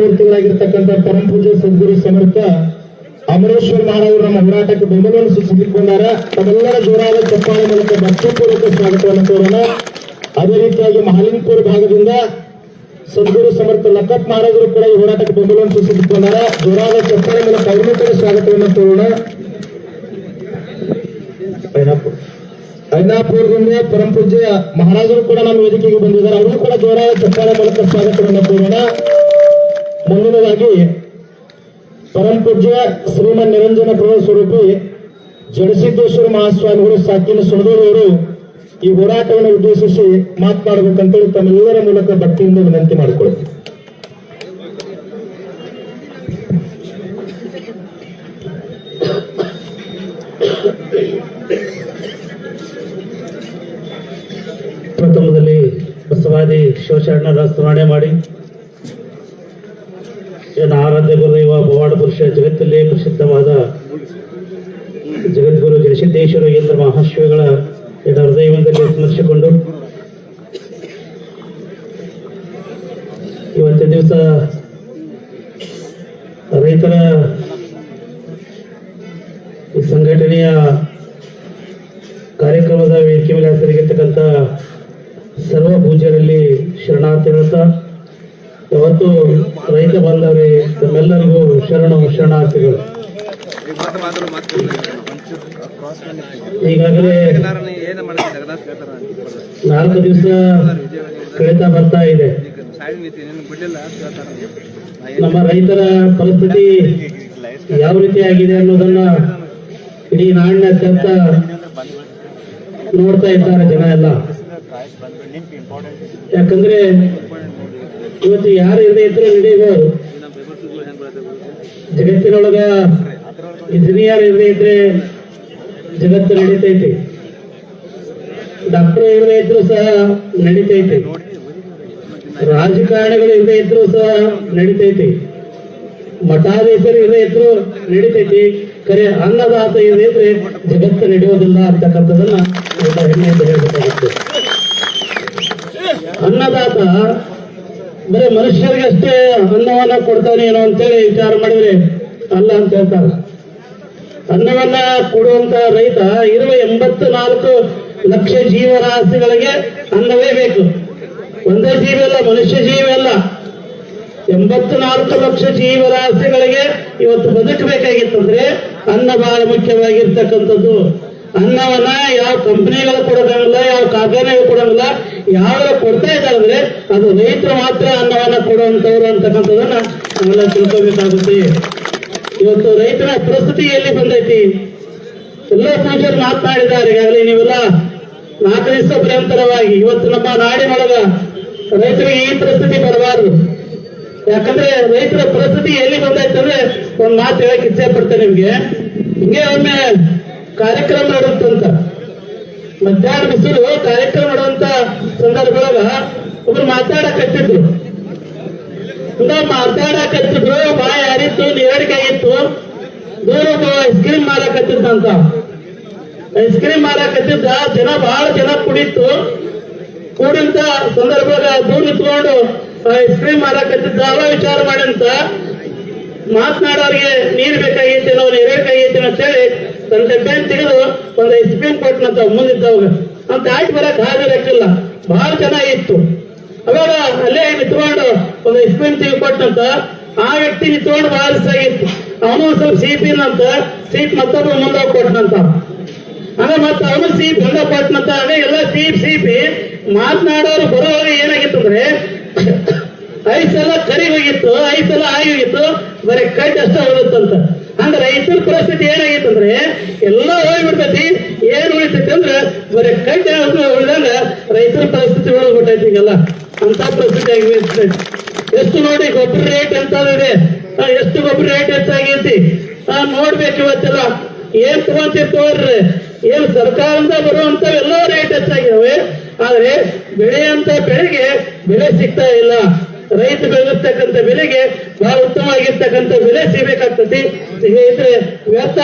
ಮೂರ್ತಿಗಳಾಗಿರ್ತಕ್ಕಂಥ ಪರಮ ಪೂಜೆ ಸದ್ಗುರು ಸಮರ್ಥ ಅಮರೇಶ್ವರ ಮಹಾರಾಜರು ನಮ್ಮ ಹೋರಾಟಕ್ಕೆ ಬೆಂಬಲವನ್ನು ಸೂಚಿಸಿಕೊಂಡಾರ ತಮ್ಮೆಲ್ಲರ ಜೋರಾದ ಚಪ್ಪಾಳೆ ಮೂಲಕ ಭಕ್ತಿಪೂರ್ವಕ ಸ್ವಾಗತವನ್ನು ಕೋರೋಣ. ಅದೇ ರೀತಿಯಾಗಿ ಮಹಾಲಿಂಗಪುರ ಭಾಗದಿಂದ ಸದ್ಗುರು ಸಮರ್ಥ ಲಕ್ಕಪ್ಪ ಮಹಾರಾಜರು ಕೂಡ ಈ ಹೋರಾಟಕ್ಕೆ ಬೆಂಬಲವನ್ನು ಸೂಚಿಸಿಕೊಂಡಾರ ಜೋರಾದ ಚಪ್ಪಾಳೆ ಮೂಲಕ ಕೂಡ ಸ್ವಾಗತವನ್ನು ಕೋರೋಣ. ಐನಾಪುರ. ಐನಾಪುರದಿಂದ ಪೂಜ್ಯ ಮಹಾರಾಜರು ಕೂಡ ನಮ್ಮ ವೇದಿಕೆಗೆ ಬಂದಿದ್ದಾರೆ. ಅವರು ಕೂಡ ಜೋರಾದ ಚಪ್ಪಾಳೆ ಮೂಲಕ ಸ್ವಾಗತವನ್ನು ಕೋರೋಣ. ಮುಂದಿನದಾಗಿ ಪರಮ ಪೂಜ್ಯ ಶ್ರೀಮನ್ ನಿರಂಜನ ಪ್ರಭು ಸ್ವರೂಪಿ ಜಡಸಿದ್ದೇಶ್ವರ ಮಹಾಸ್ವಾಮಿಗಳು ಸಾಕಿನ ಸುಣದೂರವರು ಈ ಹೋರಾಟವನ್ನು ಉದ್ದೇಶಿಸಿ ಮಾತನಾಡಬೇಕಂತೇಳಿ ತಮ್ಮೆಲ್ಲರ ಮೂಲಕ ಭಕ್ತಿಯಿಂದ ವಿನಂತಿ ಮಾಡಿಕೊಳ್ತೀವಿ ಪ್ರಥಮದಲ್ಲಿ ಬಸವಾದಿ ಶಿವಶರಣರ ಸ್ಮರಣೆ ಮಾಡಿ. ನನ್ನ ಆರಾಧ್ಯ ಗುರುದೈವ ಭವಾಡ ಪುರುಷ ಜಗತ್ತಲ್ಲೇ ಪ್ರಸಿದ್ಧವಾದ ಜಗದ್ಗುರು ಜಗಸಿದ್ದೇಶ್ವರ ಕೇಂದ್ರ ಮಹಾಶಿವಗಳ ಎಡ ಹೃದಯದಲ್ಲಿ ಸ್ಮರಿಸಿಕೊಂಡು ಇವತ್ತಿನ ದಿವಸ ರೈತರ ಈ ಸಂಘಟನೆಯ ಕಾರ್ಯಕ್ರಮದ ವೇದಿಕೆ ಮೇಲೆ ಹೆಸರಿಗಿರ್ತಕ್ಕಂಥ ಸರ್ವ ಪೂಜೆಯಲ್ಲಿ ಶರಣಾರ್ಥಿ ಯಾವತ್ತು ರೈತ ಬಾಂಧವರೇ, ತಮ್ಮೆಲ್ಲರಿಗೂ ಶರಣ ಶರಣಾರ್ಥಿಗಳು ಈಗಾಗಲೇ ನಾಲ್ಕು ದಿವಸ ಕಳೀತಾ ಬರ್ತಾ ಇದೆ. ನಮ್ಮ ರೈತರ ಪರಿಸ್ಥಿತಿ ಯಾವ ರೀತಿ ಆಗಿದೆ ಅನ್ನೋದನ್ನ ಇಡೀ ನಾಡಿನಾದ್ಯಂತ ನೋಡ್ತಾ ಇದ್ದಾರೆ ಜನ ಎಲ್ಲ. ಯಾಕಂದ್ರೆ ಇವತ್ತು ಯಾರು ಇಲ್ಲದೆ ಇದ್ರೆ ನಡೆಯಬಹುದು ಜಗತ್ತಿನೊಳಗ ಇಂಜಿನಿಯರ್ ಇಲ್ಲದೆ ಇದ್ರೆ ಜಗತ್ತು ನಡೀತೈತಿ. ಡಾಕ್ಟರ್ ಇಲ್ಲದೆ ಇದ್ರು ಸಹ ನಡೀತೈತಿ. ರಾಜಕಾರಣಿಗಳು ಇಲ್ಲದೆ ಇದ್ರು ಸಹ ನಡೀತೈತಿ. ಮಠಾಧೀಶರು ಇಲ್ಲದೆ ಇದ್ರು ನಡೀತೈತಿ. ಕರೆ ಅನ್ನದಾತ ಇಲ್ಲದೆ ಇದ್ರೆ ಜಗತ್ತು ನಡೆಯೋದಿಲ್ಲ ಅಂತಕ್ಕಂಥದನ್ನ ಹೆಣ್ಣೆ ಅಂತ ಅನ್ನದಾತ ಬರೀ ಮನುಷ್ಯರಿಗೆ ಅಷ್ಟೇ ಅನ್ನವನ್ನ ಕೊಡ್ತಾನೆ ಏನೋ ಅಂತೇಳಿ ವಿಚಾರ ಮಾಡಿದ್ರೆ ಅಲ್ಲ ಅಂತ ಹೇಳ್ತಾರೆ. ಅನ್ನವನ್ನ ಕೊಡುವಂತ ರೈತ ಇರುವ ಎಂಬತ್ತು ನಾಲ್ಕು ಲಕ್ಷ ಜೀವರಾಶಿಗಳಿಗೆ ಅನ್ನವೇ ಬೇಕು. ಒಂದೇ ಜೀವ ಅಲ್ಲ, ಮನುಷ್ಯ ಜೀವ ಅಲ್ಲ. ಎಂಬತ್ತು ನಾಲ್ಕು ಲಕ್ಷ ಜೀವರಾಶಿಗಳಿಗೆ ಇವತ್ತು ಬದುಕಬೇಕಾಗಿತ್ತಂದ್ರೆ ಅನ್ನ ಬಹಳ ಮುಖ್ಯವಾಗಿರ್ತಕ್ಕಂಥದ್ದು. ಅನ್ನವನ್ನ ಯಾವ ಕಂಪನಿಗಳು ಕೊಡೋದಂಗಿಲ್ಲ ಯಾವ ಕಾರ್ಖಾನೆಗಳು ಕೊಡೋಂಗಿಲ್ಲ ಯಾವ ಕೊಡ್ತಾ ಇದ್ದಾರೆ ಅದು ರೈತರು ಮಾತ್ರ ಅನ್ನವನ್ನ ಕೊಡುವಂತವ್ರು ಅಂತಕ್ಕಂಥದನ್ನ ನಾವೆಲ್ಲ ತಿಳ್ಕೋಬೇಕಾಗುತ್ತೆ. ಇವತ್ತು ರೈತರ ಪ್ರಸ್ತುತಿ ಎಲ್ಲಿ ಬಂದೈತಿ? ಎಲ್ಲ ಪೂಜರು ಮಾತನಾಡಿದ್ದಾರೆ ಈಗಾಗಲೇ ನೀವೆಲ್ಲ ನಾಲ್ಕು ದಿವಸ ಪರ್ಯಂತರವಾಗಿ ಇವತ್ತು ನಮ್ಮ ನಾಡಿನೊಳಗ ರೈತರಿಗೆ ಈ ಪ್ರಸ್ತುತಿ ಬರಬಾರದು. ಯಾಕಂದ್ರೆ ರೈತರ ಪರಿಸ್ಥಿತಿ ಎಲ್ಲಿ ಬಂದೈತೆ ಅಂದ್ರೆ ಒಂದ್ ಮಾತು ಹೇಳಕ್ ಇಚ್ಛೆ ಪಡ್ತೇನೆ ನಿಮ್ಗೆ. ಹಿಂಗೆ ಒಮ್ಮೆ ಕಾರ್ಯಕ್ರಮ ನಡೆಯುತ್ತಂತ. ಮಧ್ಯಾಹ್ನ ಬಿಸಿಲು ಕಾರ್ಯಕ್ರಮ ಮಾಡುವಂತ ಸಂದರ್ಭದೊಳಗ ಒಬ್ರು ಮಾತಾಡಕತ್ತಿದ್ರು. ಮಾತಾಡಕತ್ತಿದ್ರು, ಬಾಯ ಯಾರಿತ್ತು ನೀರಡಿಕೆ ಆಗಿತ್ತು. ದೂರ ಐಸ್ ಕ್ರೀಮ್ ಮಾರಕತ್ತಿದ್ದಂತ. ಐಸ್ ಕ್ರೀಮ್ ಮಾರಕತ್ತಿದ್ದ, ಜನ ಬಹಳ ಜನ ಕುಡಿತ್ತು ಕೂಡಿಂತ ಸಂದರ್ಭದಾಗ ದೂರ ನಿಂತ್ಕೊಂಡು ಐಸ್ ಕ್ರೀಮ್ ಮಾರಕತ್ತಿದ್ದ. ಅವ ವಿಚಾರ ಮಾಡಂತ ಮಾತನಾಡೋರಿಗೆ ನೀರ್ ಬೇಕಾಗಿತ್ತೇನೋ ನೀರ್ ಅಂತ ಅಂತೇಳಿ ತನ್ನ ಡಬ್ಬೆನ್ ತೆಗೆದು ಒಂದು ಕ್ರೀಮ್ ಕೊಟ್ಟನಂತ ಮುಂದಿದ್ದವಾಗ ಅಂತ ಆಯ್ತು ಬರಕ್ ಹಾದಿರಕ್ಕಿಲ್ಲ ಬಹಳ ಚೆನ್ನಾಗಿತ್ತು ಅವಾಗ ಅಲ್ಲೇ ನಿಂತ್ಕೊಂಡು ಒಂದು ಐಸ್ ಕ್ರೀಮ್ ತೆಗೆದು ಕೊಟ್ಟಂತ ಆ ವ್ಯಕ್ತಿ ನಿಂತ್ಕೊಂಡು ಬಹಳ ಸಾಗಿತ್ತು ಅವನು ಸ್ವಲ್ಪ ಸ್ವಲ್ಪ ಸೀಪಿನಂತ ಸೀಟ್ ಮತ್ತೊಬ್ಬ ಮುಂದೆ ಕೊಟ್ಟನಂತ. ಆಮೇಲೆ ಮತ್ತೆ ಅವನು ಸೀಪ್ ಮುಂದೆ ಕೊಟ್ಟನಂತ. ಅದೇ ಎಲ್ಲ ಸೀಪ್ ಸೀಪಿ ಮಾತನಾಡೋರು ಬರೋವಾಗ ಏನಾಗಿತ್ತು ಅಂದ್ರೆ, ಐಸ್ ಎಲ್ಲ ಕರಿ ಹೋಗಿತ್ತು, ಐಸ್ ಎಲ್ಲ ಆಗಿ ಹೋಗಿತ್ತು. ಬರೀ ಕೈ ಅಷ್ಟ ಉಳಿತಂತ ಅಂದ್ರೆ ರೈತರ ಪರಿಸ್ಥಿತಿ ಏನಾಗಿತ್ತು ಅಂದ್ರೆ ಎಲ್ಲ ಹೋಗ್ಬಿಡ್ತೈತಿ, ಏನ್ ಉಳಿತೈತಿ ಅಂದ್ರೆ ಬರೀ ಕಟ್ ಉಳಿದಾಗ ರೈತರ ಪರಿಸ್ಥಿತಿ ಉಳಿದ್ಬಿಟ್ಟೈತಿ ಈಗೆಲ್ಲ. ಅಂತ ಪರಿಸ್ಥಿತಿ ಆಗಿದೆ. ಎಷ್ಟು ನೋಡಿ ಗೊಬ್ಬರ ರೇಟ್ ಎಂತ ಇದೆ ಎಷ್ಟು ಗೊಬ್ಬರ ರೇಟ್ ಹೆಚ್ಚಾಗೈತಿ? ನೋಡ್ಬೇಕು ಇವತ್ತೆಲ್ಲ. ಏನ್ ತಗೊಂತಿರ್ತವ್ರಿ ಏನ್ ಸರ್ಕಾರದಿಂದ ಬರುವಂತ ಎಲ್ಲ ರೇಟ್ ಹೆಚ್ಚಾಗಿದಾವೆ. ಆದ್ರೆ ಬೆಳೆಯಂತ ಬೆಳೆಗೆ ಬೆಳೆ ಸಿಗ್ತಾ ಇಲ್ಲ. ರೈತ ಬೆಳೆದಿರ್ತಕ್ಕಂಥ ಬೆಲೆಗೆ ಬಹಳ ಉತ್ತಮವಾಗಿರ್ತಕ್ಕಂಥ ಬೆಲೆ ಸಿಗಬೇಕಾಗ್ತತಿ ಸ್ನೇಹಿತರೆ ವ್ಯರ್ಥ